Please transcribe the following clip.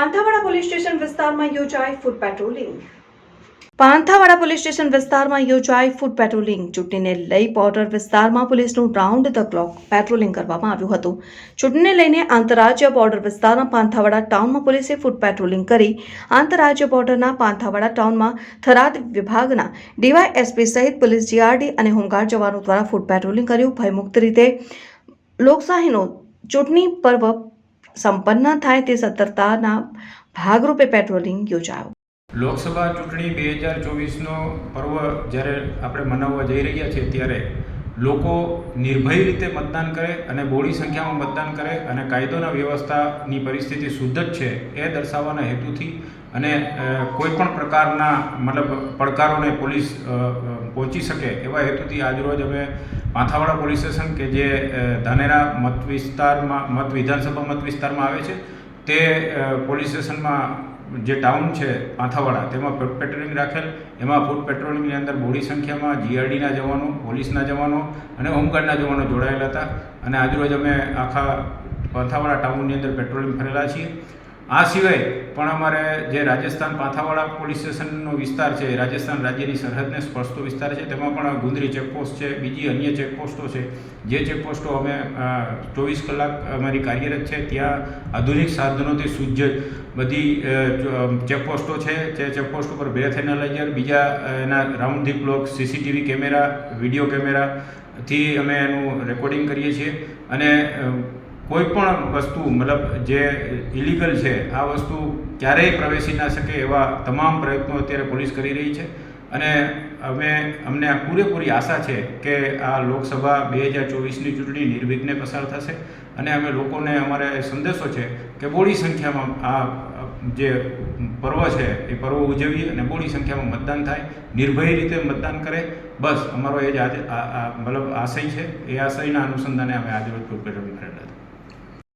Panthawada police station વિસ્તારમાં યોજાય foot patrolling. Panthawada police station વિસ્તારમાં યોજાય ફૂડ પેટ્રોલિંગ. ચૂંટણીને લઈ બોર્ડર વિસ્તારમાં પોલીસનું રાઉન્ડ ધ ક્લોક પેટ્રોલિંગ કરવામાં આવ્યું હતું. ચૂંટણીને લઈને આંતરરાજ્ય બોર્ડર વિસ્તારમાં પાંથાવાડા ટાઉનમાં પોલીસે ફૂડ પેટ્રોલિંગ કરી આંતરરાજ્ય બોર્ડરના પાંથાવાડા ટાઉનમાં થરાદ વિભાગના ડીવાયએસપી સહિત પોલીસ જીઆરડી અને હોમગાર્ડ જવાનો દ્વારા ફૂડ પેટ્રોલિંગ કર્યું. ભયમુક્ત રીતે લોકશાહીનો ચૂંટણી પર્વ સંપન્ન થાય તે સતર્કતાના ભાગરૂપે પેટ્રોલિંગ યોજાયું. લોકસભા ચૂંટણી બે હજાર ચોવીસનો પર્વ જ્યારે આપણે મનાવવા જઈ રહ્યા છીએ ત્યારે લોકો નિર્ભય રીતે મતદાન કરે અને બહોળી સંખ્યામાં મતદાન કરે અને કાયદોના વ્યવસ્થાની પરિસ્થિતિ શુદ્ધ જ છે એ દર્શાવવાના હેતુથી અને કોઈ પણ પ્રકારના મતલબ પડકારોને પોલીસ પહોંચી શકે એવા હેતુથી આજરોજ અમે માથાવાડા પોલીસ સ્ટેશન કે જે ધાનેરા મત વિસ્તારમાં, મત વિધાનસભા મત વિસ્તારમાં આવે છે તે પોલીસ સ્ટેશનમાં જે ટાઉન છે પાંથાવાડા તેમાં પેટ્રોલિંગ રાખેલ. એમાં ફૂટ પેટ્રોલિંગની અંદર મોડી સંખ્યામાં જીઆરડીના જવાનો, પોલીસના જવાનો અને હોમગાર્ડના જવાનો જોડાયેલા હતા. અને આજરોજ અમે આખા પાંથાવાડા ટાઉનની અંદર પેટ્રોલિંગ ફરેલા છીએ. આ સિવાય પણ અમારે જે રાજસ્થાન પાથાવાડા પોલીસ સ્ટેશનનો વિસ્તાર છે, રાજસ્થાન રાજ્યની સરહદને સ્પર્શતો વિસ્તાર છે, તેમાં પણ ગુંદરી ચેકપોસ્ટ છે, બીજી અન્ય ચેકપોસ્ટો છે. જે ચેકપોસ્ટો અમે ચોવીસ કલાક અમારી કાર્યરત છે, ત્યાં આધુનિક સાધનોથી સુજ્જ બધી ચેકપોસ્ટો છે. જે ચેકપોસ્ટ ઉપર બ્રેથ એનાલાઇઝર, બીજા એના round the clock, CCTV camera, video કેમેરાથી અમે એનું રેકોર્ડિંગ કરીએ છીએ. અને કોઈ પણ વસ્તુ, મતલબ જે ઇલીગલ છે, આ વસ્તુ ક્યારેય પ્રવેશી ના શકે એવા તમામ પ્રયત્નો અત્યારે પોલીસ કરી રહી છે. અને અમે, અમને આ પૂરેપૂરી આશા છે કે આ લોકસભા બે હજાર ચોવીસની ચૂંટણી નિર્વિઘ્ને પસાર થશે. અને અમે લોકોને અમારે સંદેશો છે કે બોડી સંખ્યામાં આ જે પર્વ છે, એ પર્વ ઉજવીએ અને બોડી સંખ્યામાં મતદાન થાય. નિર્ભય રીતે મતદાન કરે. બસ, અમારો એ જ આજે મતલબ આશય છે. એ આશયના અનુસંધાને અમે આજે રોજ પેટ્રોલિંગ કરેલા હતા